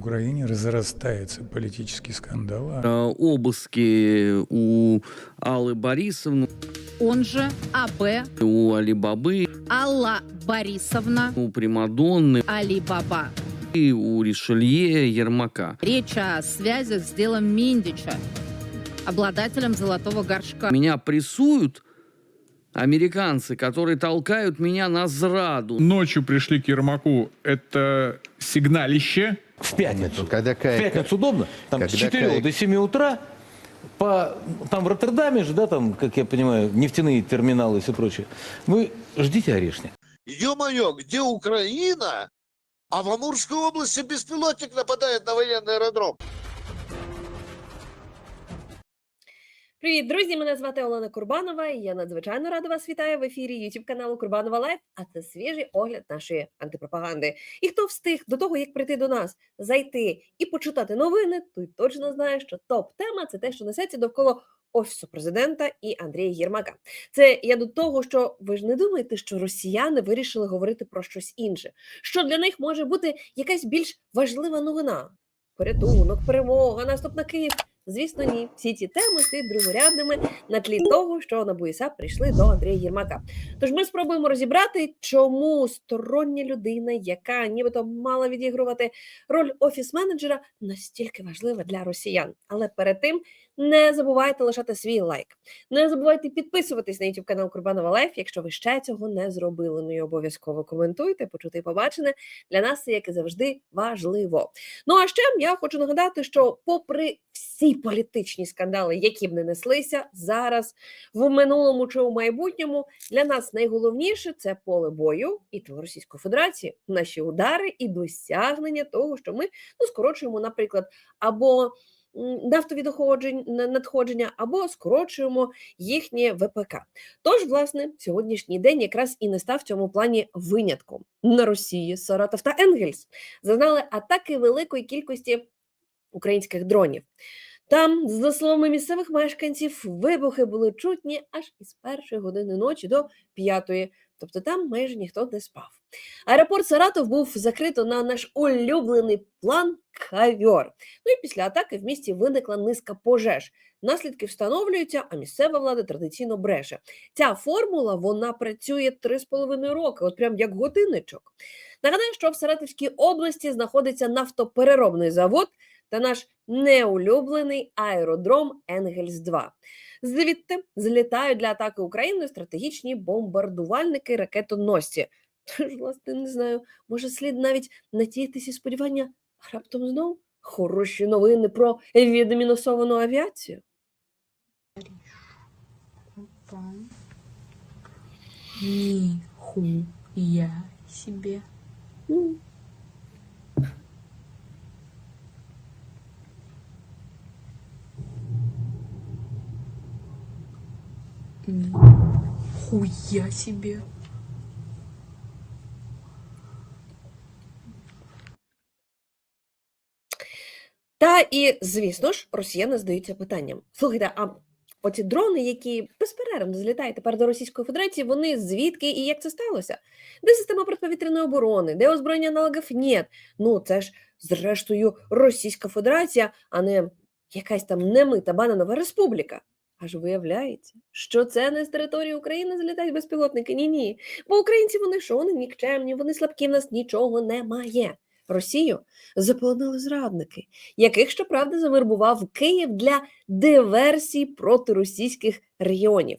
Украине разрастается политический скандал. а Э, обыски у Аллы Борисовны, он же АБ у Алибабы, Алла Борисовна у Примадонны Алибаба. и у Ришелье Ермака. Речь о связях с делом Миндича, обладателем золотого горшка. Меня прессуют американцы, которые толкают меня на зраду. Ночью пришли к Ермаку. Это сигналище. В пятницу. Когда В кая... пятницу удобно. Там Когда с 4 кая- до 7 утра. По, там в Роттердаме же, да, там, как я понимаю, нефтяные терминалы и все прочее. Вы ждите орешник. Ё-моё, где Украина? А в Амурской области беспилотник нападает на военный аэродром. Привіт, друзі! Мене звати Олена Курбанова. і Я надзвичайно рада вас вітаю в ефірі youtube каналу Курбанова Лайф. А це свіжий огляд нашої антипропаганди. І хто встиг до того, як прийти до нас, зайти і почитати новини, той точно знає, що топ-тема це те, що несеться довкола офісу президента і Андрія Єрмака. Це я до того, що ви ж не думаєте, що росіяни вирішили говорити про щось інше, що для них може бути якась більш важлива новина. Порятунок, перемога, наступ на Київ. Звісно, ні. Всі ці теми стають другорядними на тлі того, що на Буїса прийшли до Андрія Єрмака. Тож ми спробуємо розібрати, чому стороння людина, яка нібито мала відігрувати роль офіс-менеджера, настільки важлива для росіян. Але перед тим не забувайте лишати свій лайк. Не забувайте підписуватись на YouTube канал Курбанова Лайф, якщо ви ще цього не зробили. Ну і обов'язково коментуйте, почути і побачене. Для нас це, як і завжди, важливо. Ну а ще я хочу нагадати, що, попри всі політичні скандали, які б не неслися зараз, в минулому чи у майбутньому, для нас найголовніше це поле бою і тил Російської Федерації, наші удари і досягнення того, що ми ну, скорочуємо, наприклад, або нафтові надходження, або скорочуємо їхнє ВПК. Тож, власне, сьогоднішній день якраз і не став в цьому плані винятком. На Росії Саратов та Енгельс зазнали атаки великої кількості українських дронів. Там, за словами місцевих мешканців, вибухи були чутні аж із першої години ночі до п'ятої. Тобто там майже ніхто не спав. Аеропорт Саратов був закрито на наш улюблений план Кавьор. Ну і після атаки в місті виникла низка пожеж. Наслідки встановлюються, а місцева влада традиційно бреше. Ця формула вона працює 3,5 роки, от прям як годинничок. Нагадаю, що в Саратовській області знаходиться нафтопереробний завод та наш неулюблений аеродром Енгельс-2. Звідти злітають для атаки України стратегічні бомбардувальники ракетоносці. Тож, власне, не знаю, може слід навіть надіятися сподівання а раптом знов хороші новини про відмінусовану авіацію. Нихуя себе. Хуя себе. Та і, звісно ж, росіяни здаються питанням. Слухайте, а оці дрони, які безперервно злітають тепер до Російської Федерації, вони звідки і як це сталося? Де система протиповітряної оборони, де озброєння аналогів нет? Ну це ж, зрештою, Російська Федерація, а не якась там немита бананова республіка. Аж виявляється, що це не з території України злітають безпілотники. Ні, ні. Бо українці вони що, вони нікчемні, вони слабкі, в нас нічого немає. Росію заполонили зрадники, яких, щоправда, завербував Київ для диверсій проти російських регіонів.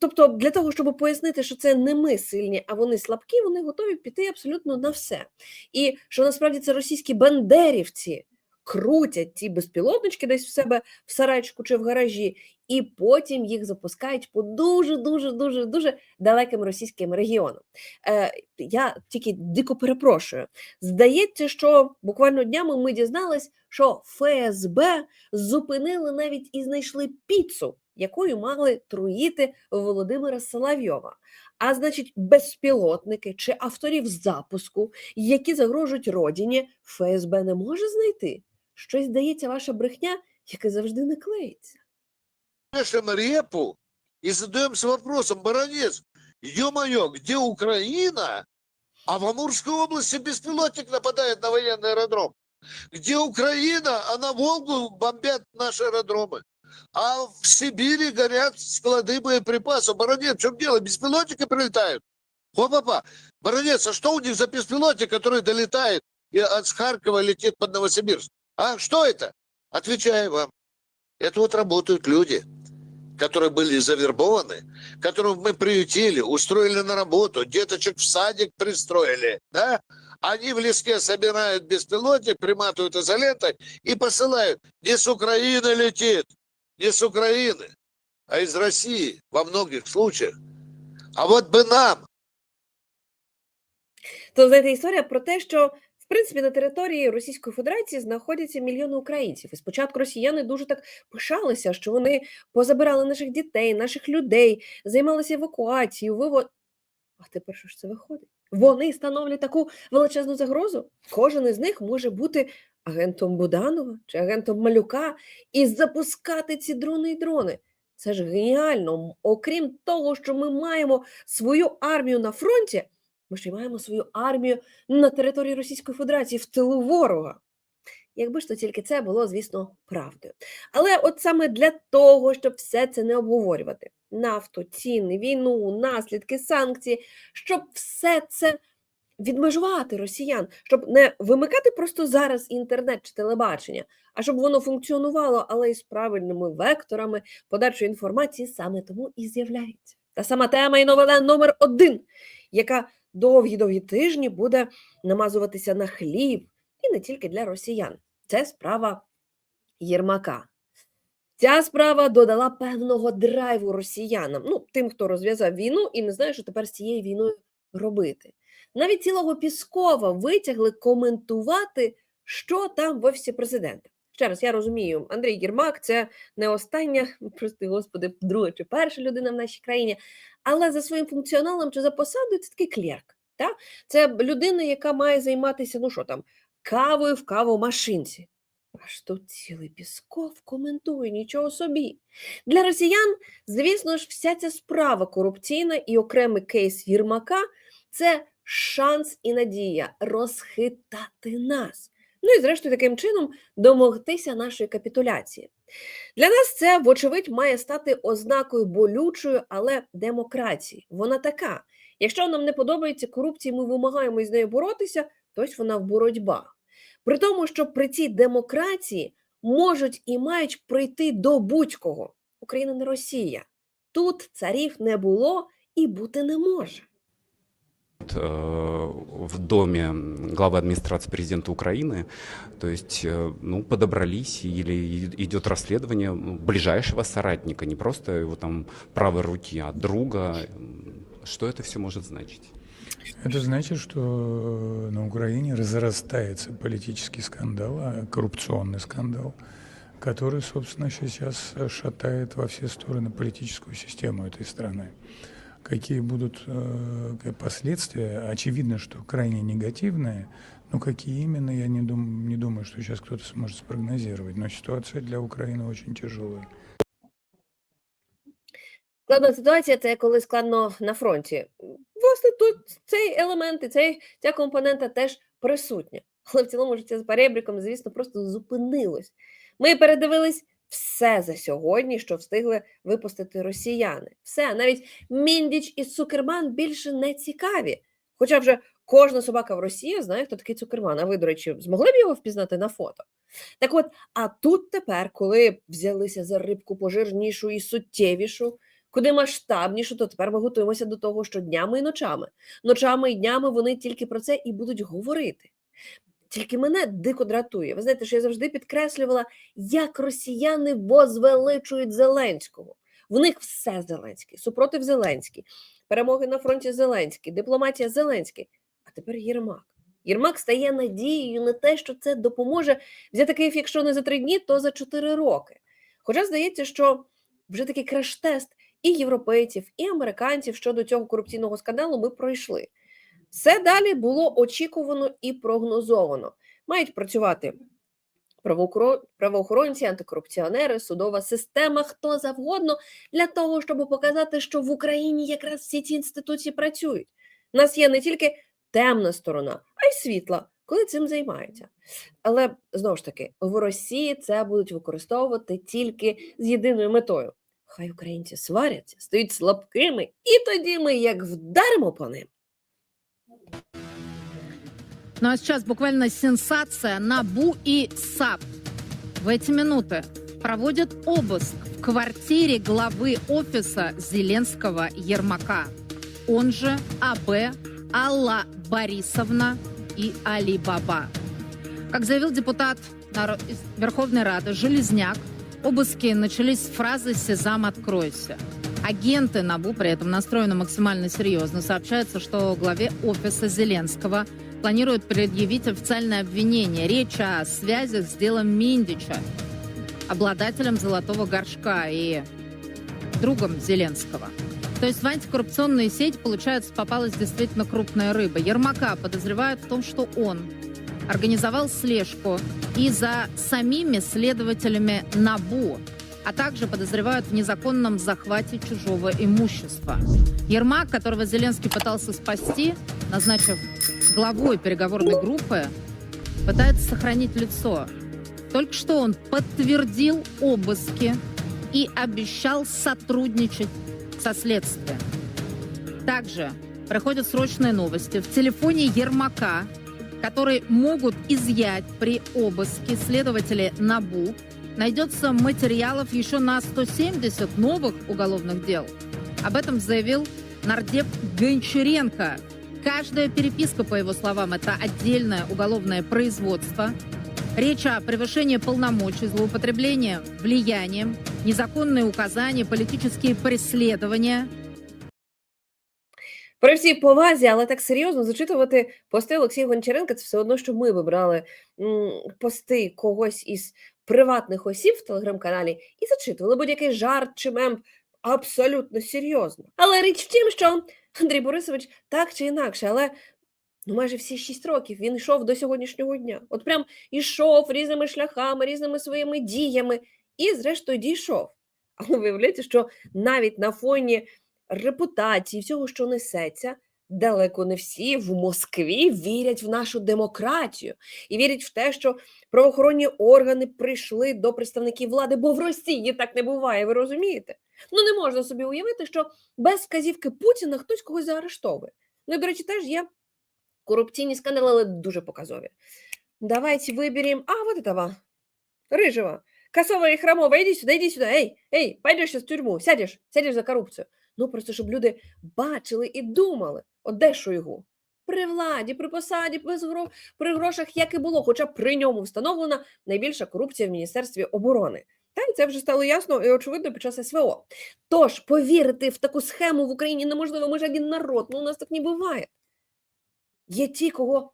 Тобто, для того, щоб пояснити, що це не ми сильні, а вони слабкі, вони готові піти абсолютно на все. І що насправді це російські бандерівці крутять ті безпілотнички десь в себе в сарайчику чи в гаражі, і потім їх запускають по дуже дуже дуже дуже далеким російським регіонам. Е, я тільки дико перепрошую. Здається, що буквально днями ми дізнались, що ФСБ зупинили навіть і знайшли піцу, якою мали труїти Володимира Соловйова. А значить, безпілотники чи авторів запуску, які загрожують родині, ФСБ не може знайти. Щось здається, ваша брехня, яка завжди не клеїться. Пишем репу и задаемся вопросом, баронец, ё-моё, где Украина? А в Амурской области беспилотник нападает на военный аэродром. Где Украина, а на Волгу бомбят наши аэродромы. А в Сибири горят склады боеприпасов. Баронец, в чем дело? Беспилотники прилетают. Опа-па. Баронец, а что у них за беспилотник, который долетает и от Харькова летит под Новосибирск? А что это? Отвечаю вам. Это вот работают люди, которые были завербованы, которых мы приютили, устроили на работу, деточек в садик пристроили, да? Они в леске собирают беспилотник, приматывают изолентой и посылают. Не с Украины летит, не с Украины, а из России во многих случаях. А вот бы нам То знаєте, історія про те, що принципі на території Російської Федерації знаходяться мільйони українців. І спочатку росіяни дуже так пишалися, що вони позабирали наших дітей, наших людей, займалися евакуацією, виво... А тепер що ж це виходить? Вони становлять таку величезну загрозу. Кожен із них може бути агентом Буданова чи агентом Малюка і запускати ці дрони і дрони. Це ж геніально. Окрім того, що ми маємо свою армію на фронті, ми ще маємо свою армію на території Російської Федерації в тилу ворога. Якби ж то тільки це було, звісно, правдою. Але от саме для того, щоб все це не обговорювати: нафту, ціни, війну, наслідки, санкції, щоб все це відмежувати росіян, щоб не вимикати просто зараз інтернет чи телебачення, а щоб воно функціонувало, але із правильними векторами подачі інформації саме тому і з'являється. Та сама тема і новина номер один, яка довгі-довгі тижні буде намазуватися на хліб, і не тільки для росіян. Це справа Єрмака. Ця справа додала певного драйву росіянам, ну, тим, хто розв'язав війну і не знає, що тепер з цією війною робити. Навіть цілого Піскова витягли коментувати, що там в офісі президента. Ще раз, я розумію, Андрій Єрмак це не остання, прости господи, друга чи перша людина в нашій країні, але за своїм функціоналом чи за посадою це такий клерк. Та? Це людина, яка має займатися, ну що там, кавою в кавомашинці. Аж тут цілий Пісков коментує нічого собі. Для росіян, звісно ж, вся ця справа корупційна і окремий кейс Єрмака це шанс і надія розхитати нас. Ну і зрештою, таким чином домогтися нашої капітуляції. Для нас це, вочевидь, має стати ознакою болючої, але демократії. Вона така. Якщо нам не подобається корупція, ми вимагаємо із нею боротися, то вона в боротьба. При тому, що при цій демократії можуть і мають прийти до будь-кого. Україна не Росія. Тут царів не було і бути не може. э, в доме главы администрации президента Украины, то есть, э, ну, подобрались или и- идет расследование ну, ближайшего соратника, не просто его там правой руки, а друга. М, Что это все может значить? Это значит, что э, на Украине разрастается политический скандал, а коррупционный скандал, который, собственно, сейчас э, шатает во все стороны политическую систему этой страны. Какие будут э, к- последствия? Очевидно, что крайне негативные, но какие именно, я не, дум, не думаю, что сейчас кто-то сможет спрогнозировать. Но ситуация для Украины очень тяжелая. Складна ситуація це коли складно на фронті. Власне, тут цей елемент і цей, ця компонента теж присутня. Але в цілому життя з перебріком, звісно, просто зупинилось. Ми передивились все за сьогодні, що встигли випустити росіяни. Все, навіть Міндіч і Цукерман більше не цікаві. Хоча вже кожна собака в Росії знає, хто такий Цукерман. А ви, до речі, змогли б його впізнати на фото? Так от, а тут тепер, коли взялися за рибку пожирнішу і суттєвішу, куди масштабніше, то тепер ми готуємося до того, що днями і ночами. Ночами і днями вони тільки про це і будуть говорити. Тільки мене дико дратує. Ви знаєте, що я завжди підкреслювала, як росіяни возвеличують Зеленського. В них все Зеленський, супротив Зеленський, перемоги на фронті Зеленський, дипломатія Зеленський. А тепер Єрмак. Єрмак стає надією на те, що це допоможе взяти Київ, якщо не за три дні, то за чотири роки. Хоча здається, що вже такий краш-тест і європейців, і американців щодо цього корупційного скандалу ми пройшли. Все далі було очікувано і прогнозовано. Мають працювати правоохоро- правоохоронці, антикорупціонери, судова система, хто завгодно для того, щоб показати, що в Україні якраз всі ці інституції працюють. У нас є не тільки темна сторона, а й світла. коли цим займаються. Але знову ж таки, в Росії це будуть використовувати тільки з єдиною метою. Хай українці сваряться, стають слабкими, і тоді ми як вдаримо по ним. Ну а сейчас буквально сенсация. НАБУ и САП в эти минуты проводят обыск в квартире главы офиса Зеленского Ермака, он же АБ Алла Борисовна и Али Баба. Как заявил депутат Верховной Рады Железняк, обыски начались с фразы «Сезам, откройся». Агенты НАБУ при этом настроены максимально серьезно. Сообщается, что главе офиса Зеленского планируют предъявить официальное обвинение. Речь о связях с делом Миндича, обладателем золотого горшка и другом Зеленского. То есть в антикоррупционную сеть, получается, попалась действительно крупная рыба. Ермака подозревают в том, что он организовал слежку и за самими следователями НАБУ, а также подозревают в незаконном захвате чужого имущества. Ермак, которого Зеленский пытался спасти, назначив главой переговорной группы, пытается сохранить лицо. Только что он подтвердил обыски и обещал сотрудничать со следствием. Также проходят срочные новости. В телефоне Ермака, который могут изъять при обыске следователи НАБУ, найдется материалов еще на 170 новых уголовных дел. Об этом заявил нардеп Гончаренко. Каждая переписка, по его словам, это отдельное уголовное производство. Речь о превышении полномочий, злоупотреблении влиянием, незаконные указания, политические преследования – При всій повазі, але так серйозно зачитувати пости Олексія Гончаренка це все одно, що ми вибрали м, пости когось із приватних осіб в телеграм-каналі і зачитували будь-який жарт чи мем абсолютно серйозно. Але річ в тім, що Андрій Борисович так чи інакше, але ну майже всі шість років він йшов до сьогоднішнього дня. От прям ішов різними шляхами, різними своїми діями і, зрештою, дійшов. Але виявляється, що навіть на фоні репутації, всього, що несеться, далеко не всі в Москві вірять в нашу демократію і вірять в те, що правоохоронні органи прийшли до представників влади, бо в Росії так не буває, ви розумієте? Ну не можна собі уявити, що без вказівки Путіна хтось когось заарештовує. Ну, і, до речі, теж є корупційні скандали, але дуже показові. Давайте выберем... А, вот этого, рыжего. Косова и хромова, иди сюда, иди сюда. Эй, эй, пойдешь сейчас в тюрьму, сядешь, сядешь за корупцію. Ну, просто щоб люди бачили і думали, от де Шойгу? При владі, при посаді, при грошах, як і було, хоча при ньому встановлена найбільша корупція в Міністерстві оборони. Та й це вже стало ясно і очевидно під час СВО. Тож повірити в таку схему в Україні неможливо, ми ж один народ, ну у нас так не буває. Є ті, кого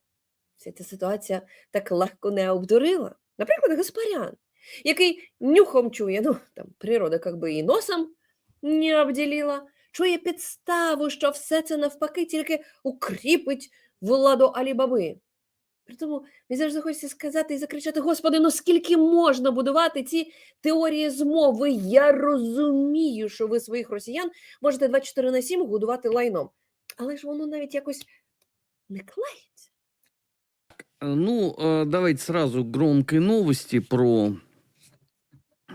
вся ця ситуація так легко не обдурила. Наприклад, Гаспарян, який нюхом чує, ну там природа як би і носом не обділила, чує підставу, що все це навпаки тільки укріпить владу Алібаби. При тому мені завжди хочеться сказати і закричати: Господи, ну скільки можна будувати ці теорії змови? Я розумію, що ви своїх росіян можете 24 на 7 годувати лайном. Але ж воно навіть якось не клеїться. Э, Ну, э, давайте сразу громкой новости про э,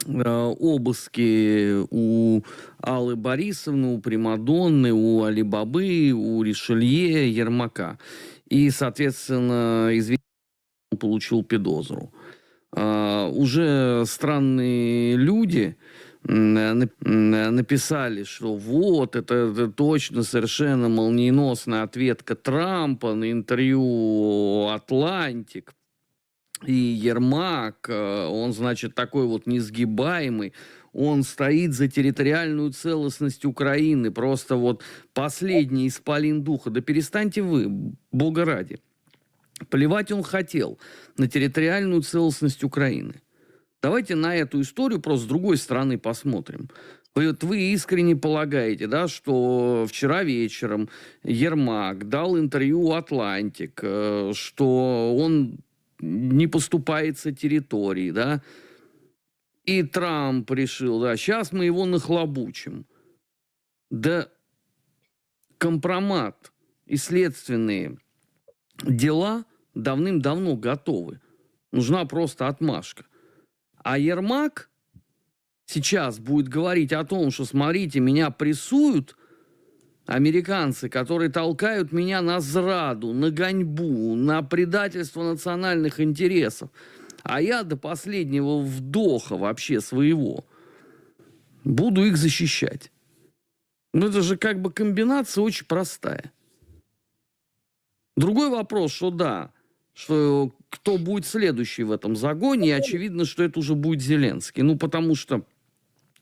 обыски у Аллы Борисовны, у Примадонны, у Алибабы, у Ришелье, Ермака. И, соответственно, известно, получил педозру. А, Уже странные люди нап- м, написали, что вот, это, это точно совершенно молниеносная ответка Трампа на интервью «Атлантик». И Ермак, э, он, значит, такой вот несгибаемый, он стоит за территориальную целостность Украины, просто вот последний исполин духа. Да перестаньте вы, бога ради. Плевать он хотел на территориальную целостность Украины. Давайте на эту историю просто с другой стороны посмотрим. Вот вы искренне полагаете, да, что вчера вечером Ермак дал интервью «Атлантик», э, что он не поступается территории, да, и Трамп решил, да, сейчас мы его нахлобучим. Да компромат и следственные дела давным-давно готовы. Нужна просто отмашка. А Ермак сейчас будет говорить о том, что, смотрите, меня прессуют американцы, которые толкают меня на зраду, на гоньбу, на предательство национальных интересов. А я до последнего вдоха вообще своего буду их защищать. Ну, это же как бы комбинация очень простая. Другой вопрос, что да, что кто будет следующий в этом загоне, и очевидно, что это уже будет Зеленский. Ну, потому что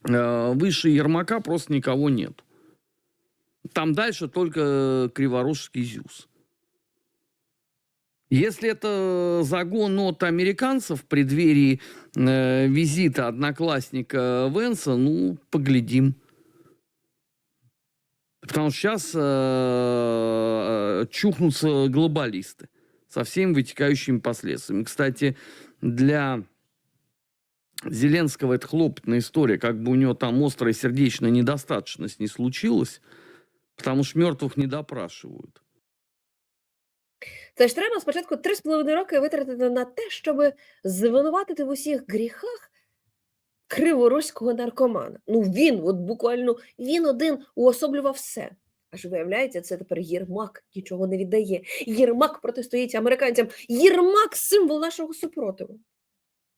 э, выше Ермака просто никого нет. Там дальше только Криворожский ЗЮЗ. Если это загон от американцев в преддверии э, визита одноклассника Венса, ну, поглядим. Потому что сейчас э, чухнутся глобалисты со всеми вытекающими последствиями. Кстати, для Зеленского это хлопотная история, как бы у него там острая сердечная недостаточность не случилась, потому что мертвых не допрашивают. Це ж треба спочатку три з половиною роки витратити на те, щоб звинуватити в усіх гріхах криворуського наркомана. Ну він, от буквально він один уособлював все. Аж виявляється, це тепер Єрмак нічого не віддає. Єрмак протистоїть американцям. Єрмак символ нашого супротиву.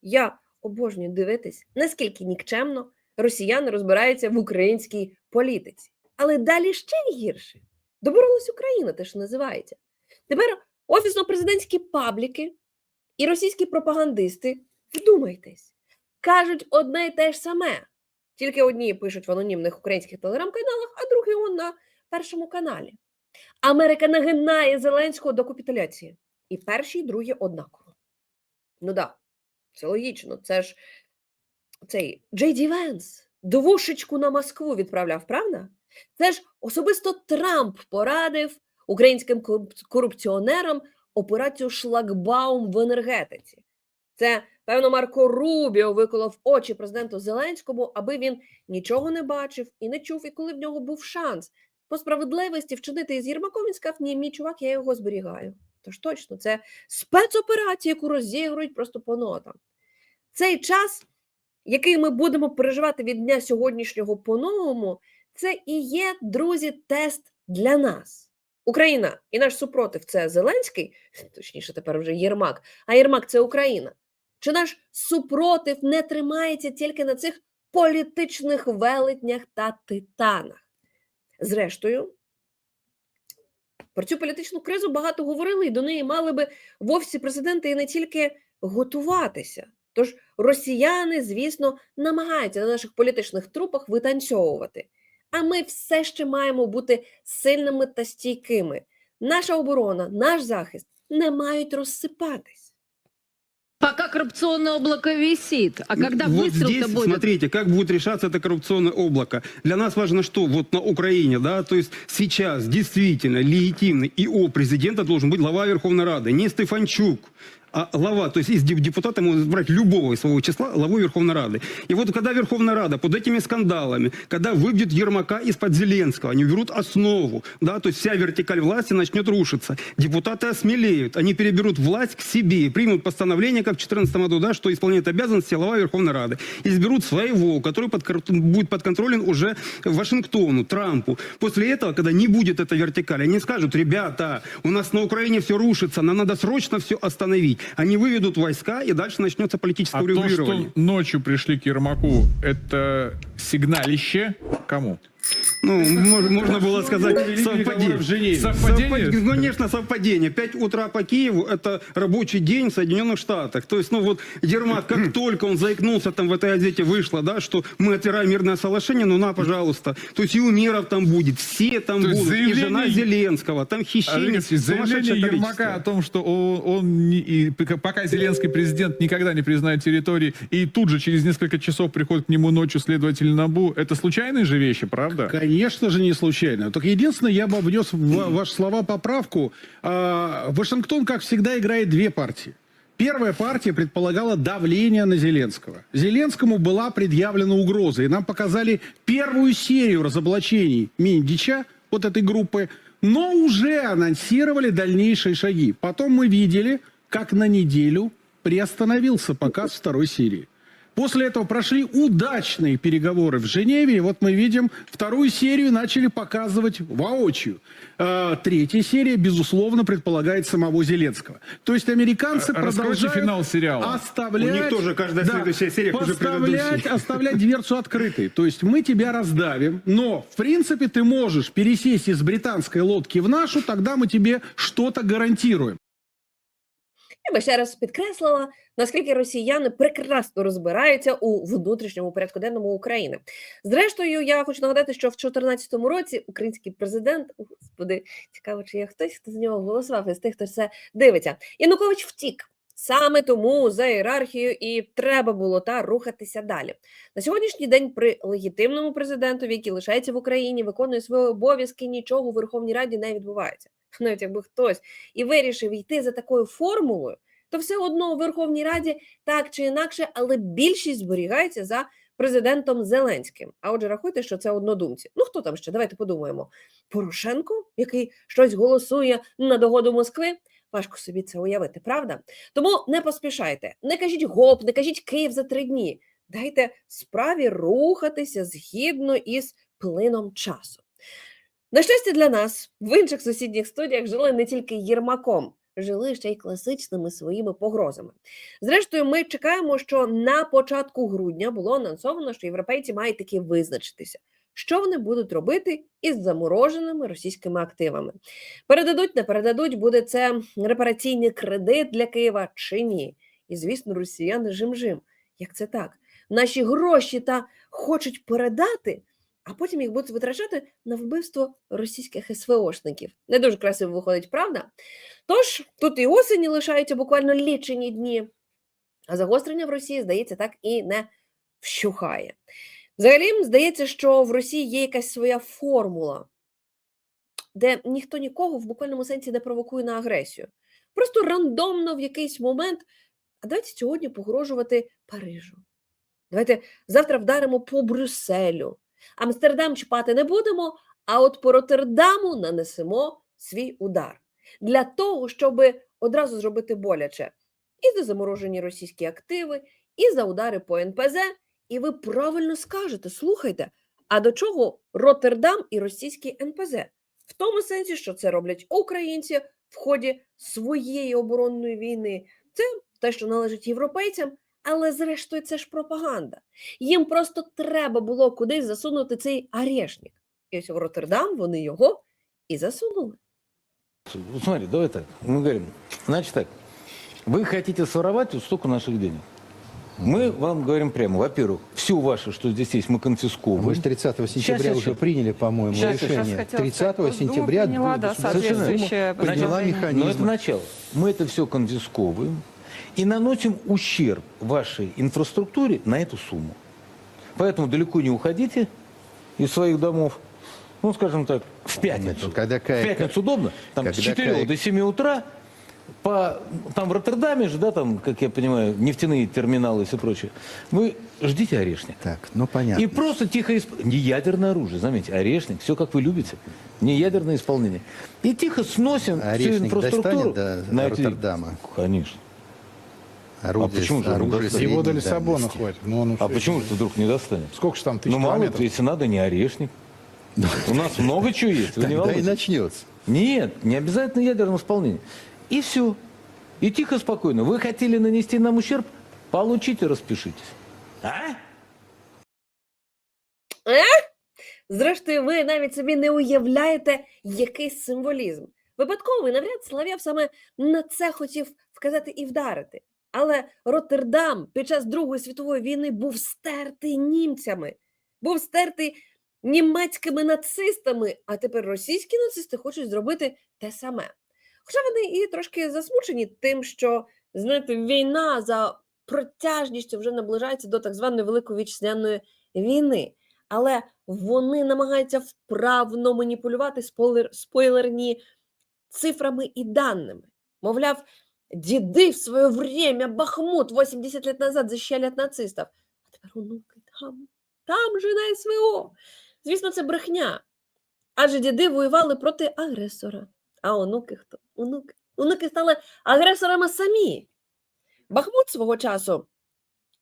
Я обожнюю дивитись, наскільки нікчемно росіяни розбираються в українській політиці. Але далі ще гірше. Доборолась Україна, те що називається. Тепер офісно-президентські пабліки і російські пропагандисти, вдумайтесь, кажуть одне й те ж саме. Тільки одні пишуть в анонімних українських телеграм-каналах, а другі на першому каналі. Америка нагинає Зеленського до капітуляції. І перші, і другі однаково. Ну да, це логічно. Це ж цей Джей Ді Венс двушечку на Москву відправляв, правда? Це ж особисто Трамп порадив українським корупціонерам операцію шлагбаум в енергетиці. Це, певно, Марко Рубіо виколов очі президенту Зеленському, аби він нічого не бачив і не чув, і коли в нього був шанс по справедливості вчинити із Єрмаком, він сказав, ні, мій чувак, я його зберігаю. Тож точно, це спецоперація, яку розігрують просто по нотам. Цей час, який ми будемо переживати від дня сьогоднішнього по-новому, це і є, друзі, тест для нас. Україна і наш супротив це Зеленський, точніше, тепер вже Єрмак, а Єрмак це Україна. Чи наш супротив не тримається тільки на цих політичних велетнях та титанах? Зрештою, про цю політичну кризу багато говорили, і до неї мали би в офісі президента і не тільки готуватися. Тож росіяни, звісно, намагаються на наших політичних трупах витанцьовувати. А ми все ще маємо бути сильними та стійкими. Наша оборона, наш захист не мають розсипатись. Пока коррупционное облако висит. А когда вот выстрел-то здесь, будет? смотрите, как будет решаться это коррупционное облако. Для нас важно что? Вот на Украине, да, то есть сейчас действительно легитимный ИО президента должен быть глава Верховной Рады, не Стефанчук, а глава, то есть из деп- депутата могут избрать любого из своего числа главу Верховной Рады. И вот когда Верховная Рада под этими скандалами, когда выбьют Ермака из-под Зеленского, они берут основу, да, то есть вся вертикаль власти начнет рушиться. Депутаты осмелеют, они переберут власть к себе, примут постановление, как в 2014 году, да, что исполняет обязанности глава Верховной Рады. Изберут своего, который под, будет подконтролен уже Вашингтону, Трампу. После этого, когда не будет этой вертикали, они скажут, ребята, у нас на Украине все рушится, нам надо срочно все остановить. Они выведут войска, и дальше начнется политическое А то, урегулирование. что ночью пришли к Ермаку, это сигналище кому? Ну, мож- можно было сказать совпадение. Совпадение? Совпадение? Ну, Конечно, совпадение. 5 утра по Киеву – это рабочий день в Соединенных Штатах. То есть, ну вот, Ермак, как только он заикнулся, там в этой газете вышло, да, что мы отираем мирное соглашение, ну на, пожалуйста. То есть и Умеров там будет, все там То будут, и заявление- жена Зеленского, там хищение, заявление Ермака о том, что он, он не- и пока- пока Зеленский президент никогда не признает территории, и тут же через несколько часов приходит к нему ночью следователь НАБУ, это случайные же вещи, правда? Конечно же, не случайно. Только единственное, я бы внес в ваши слова поправку. А, Вашингтон, как всегда, играет две партии. Первая партия предполагала давление на Зеленского. Зеленскому была предъявлена угроза. И нам показали первую серию разоблачений Миндича, вот этой группы, но уже анонсировали дальнейшие шаги. Потом мы видели, как на неделю приостановился показ второй серии. После этого прошли удачные переговоры в Женеве, и вот мы видим, вторую серию начали показывать воочию. Э, Третья серия, безусловно, предполагает самого Зеленского. То есть американцы А, раскройте продолжают финал сериала. оставлять... У них тоже каждая следующая серия хуже предыдущей. оставлять дверцу открытой. То есть мы тебя раздавим, но, в принципе, ты можешь пересесть из британской лодки в нашу, тогда мы тебе что-то гарантируем. Я би ще раз підкреслила, наскільки росіяни прекрасно розбираються у внутрішньому порядку денному України. Зрештою, я хочу нагадати, що в 2014 році український президент, господи, цікаво, чи є хтось, хто за нього голосував із тих, хто це дивиться. Янукович втік. Саме тому за ієрархією і треба було та рухатися далі. На сьогоднішній день при легітимному президентові, який лишається в Україні, виконує свої обов'язки, нічого у Верховній Раді не відбувається. Навіть якби хтось і вирішив йти за такою формулою, то все одно у Верховній Раді так чи інакше, але більшість зберігається за президентом Зеленським. А отже, рахуйте, що це однодумці. Ну хто там ще? Давайте подумаємо. Порошенко, який щось голосує на догоду Москви. Важко собі це уявити, правда? Тому не поспішайте, не кажіть гоп, не кажіть Київ за три дні. Дайте справі рухатися згідно із плином часу. На щастя для нас, в інших сусідніх студіях жили не тільки Єрмаком, жили ще й класичними своїми погрозами. Зрештою, ми чекаємо, що на початку грудня було анонсовано, що європейці мають таки визначитися, що вони будуть робити із замороженими російськими активами. Передадуть, не передадуть, буде це репараційний кредит для Києва чи ні. І, звісно, росіяни жим-жим. Як це так? Наші гроші та хочуть передати, а потім їх будуть витрачати на вбивство російських СВОшників. Не дуже красиво виходить, правда? Тож тут і осені лишаються буквально лічені дні, а загострення в Росії, здається, так і не вщухає. Взагалі, здається, що в Росії є якась своя формула, де ніхто нікого в буквальному сенсі не провокує на агресію. Просто рандомно в якийсь момент, а давайте сьогодні погрожувати Парижу. Давайте завтра вдаримо по Брюсселю. Амстердам чіпати не будемо, а от по Роттердаму нанесемо свій удар для того, щоб одразу зробити боляче і за заморожені російські активи, і за удари по НПЗ. І ви правильно скажете: слухайте, а до чого Роттердам і російський НПЗ? В тому сенсі, що це роблять українці в ході своєї оборонної війни. Це те, що належить європейцям, але зрештою це ж пропаганда. Їм просто треба було кудись засунути цей арешник. І ось в Роттердам вони його і засунули. Вот смотри, давай так. Мы говорим, значит так, вы хотите своровать вот столько наших денег. Мы вам говорим прямо, во-первых, все ваше, что здесь есть, мы конфисковываем. Вы же 30 сентября Щас, уже щас. приняли, по-моему, Щас, щас. решение. 30 сентября приняла, да, государственная Дума соответствующее приняла постановление. Но это механизм. начало. Мы это все конфисковываем И наносим ущерб вашей инфраструктуре на эту сумму. Поэтому далеко не уходите из своих домов. Ну, скажем так, в пятницу. Нет, когда В кая- пятницу удобно? Там с когда 4 кая- до 7 утра по, там в Роттердаме же, да, там, как я понимаю, нефтяные терминалы и все прочее. Вы ждите орешник. Так, ну понятно. И просто тихо исп... Не ядерное оружие, заметьте, орешник, все как вы любите. Не ядерное исполнение. И тихо сносим всю Орешник инфраструктуру. достанет до на Роттердама? Конечно. Орудие, А почему же он оружие достанет? средней Его до дальности. Лиссабона хватит. но он А уж- почему же ты вдруг не достанет? Сколько же там тысяч Ну, мало, километров? если надо, не орешник. У нас много чего есть, вы не Тогда и волнуйтесь. начнется. Нет, не обязательно ядерное исполнение. И все. И тихо, спокойно. Вы хотели нанести нам ущерб? Получите, распишитесь. А? Зрештою, ви навіть собі не уявляєте якийсь символізм. Випадковий навряд Слав'яв саме на це хотів вказати і вдарити. Але Роттердам під час Другої світової війни був стертий німцями, був стертий німецькими нацистами, а тепер російські нацисти хочуть зробити те саме. Хоча вони і трошки засмучені тим, що знаєте, війна за протяжністю вже наближається до так званої Великої вітчизняної війни. Але вони намагаються вправно маніпулювати спойлер, спойлерні цифрами і даними. Мовляв, діди в своє время Бахмут 80 лет назад защищали от нацистів, а тепер онуки там, там же на СВО. Звісно, це брехня. Адже діди воювали проти агресора. А онуки хто? Онуки. Онуки стали агресорами самі. Бахмут свого часу,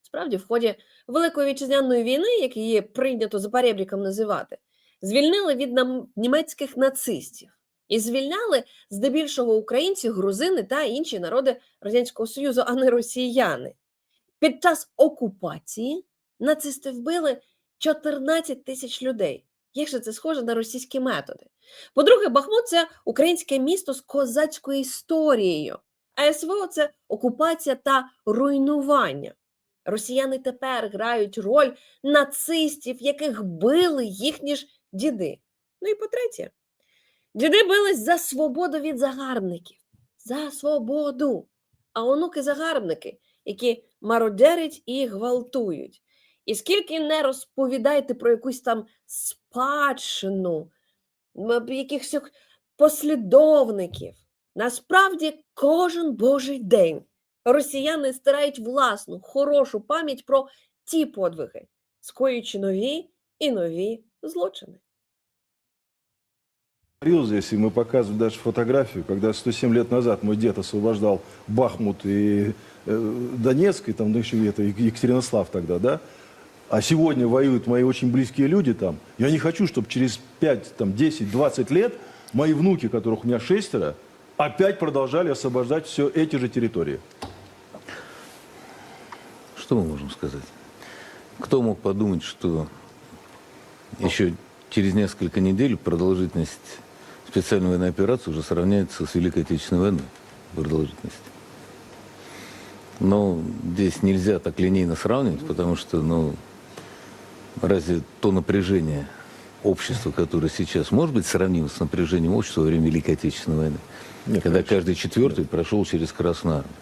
справді, в ході Великої вітчизняної війни, як її прийнято за перебріком називати, звільнили від німецьких нацистів. І звільняли здебільшого українці, грузини та інші народи Радянського Союзу, а не росіяни. Під час окупації нацисти вбили 14 тисяч людей. Як же це схоже на російські методи? По-друге, Бахмут це українське місто з козацькою історією, а СВО це окупація та руйнування. Росіяни тепер грають роль нацистів, яких били їхні ж діди. Ну і по-третє, діди бились за свободу від загарбників. За свободу. А онуки загарбники, які мародерять і гвалтують. І скільки не розповідайте про якусь там спадщину, якихось послідовників. Насправді, кожен божий день росіяни стирають власну хорошу пам'ять про ті подвиги, скоюючи нові і нові злочини. Говорил здесь, и мы показывали даже фотографию, когда 107 лет назад мой дед освобождал Бахмут и э, Донецк, и там ну, еще где-то Ек- Екатеринослав тогда, да? А сегодня воюют мои очень близкие люди там. Я не хочу, чтобы через 5, там, 10, 20 лет мои внуки, которых у меня шестеро, опять продолжали освобождать все эти же территории. Что мы можем сказать? Кто мог подумать, что еще через несколько недель продолжительность специальной военной операции уже сравняется с Великой Отечественной войной в продолжительности? Но здесь нельзя так линейно сравнивать, потому что, ну, разве то напряжение общества, которое сейчас может быть сравнимо с напряжением общества во время Великой Отечественной войны, Нет, когда конечно. каждый четвертый прошел через Красную Армию?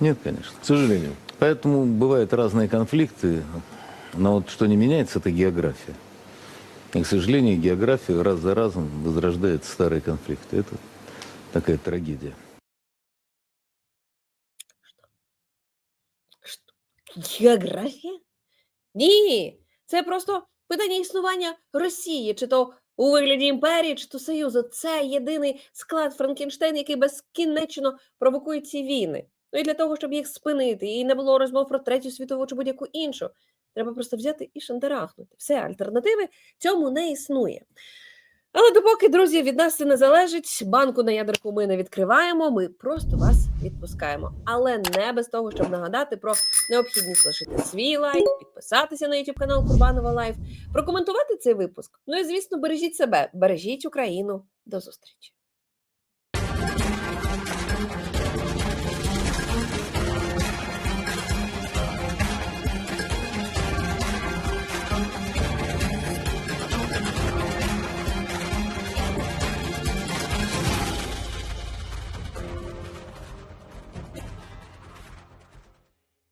Нет, конечно. К сожалению. Поэтому бывают разные конфликты, но вот что не меняется, это география. И, к сожалению, география раз за разом возрождает старые конфликты. Это такая трагедия. Географія? Ні, це просто питання існування Росії, чи то у вигляді імперії, чи то Союзу. Це єдиний склад Франкенштейн, який безкінечно провокує ці війни. Ну і для того, щоб їх спинити, і не було розмов про третю світову чи будь-яку іншу, треба просто взяти і шандарахнути. Все, альтернативи цьому не існує. Але допоки, друзі, від нас це не залежить, банку на ядерку ми не відкриваємо, ми просто вас відпускаємо. Але не без того, щоб нагадати про необхідність лишити свій лайк, підписатися на YouTube канал Курбанова Лайф, прокоментувати цей випуск. Ну і звісно, бережіть себе, бережіть Україну. До зустрічі.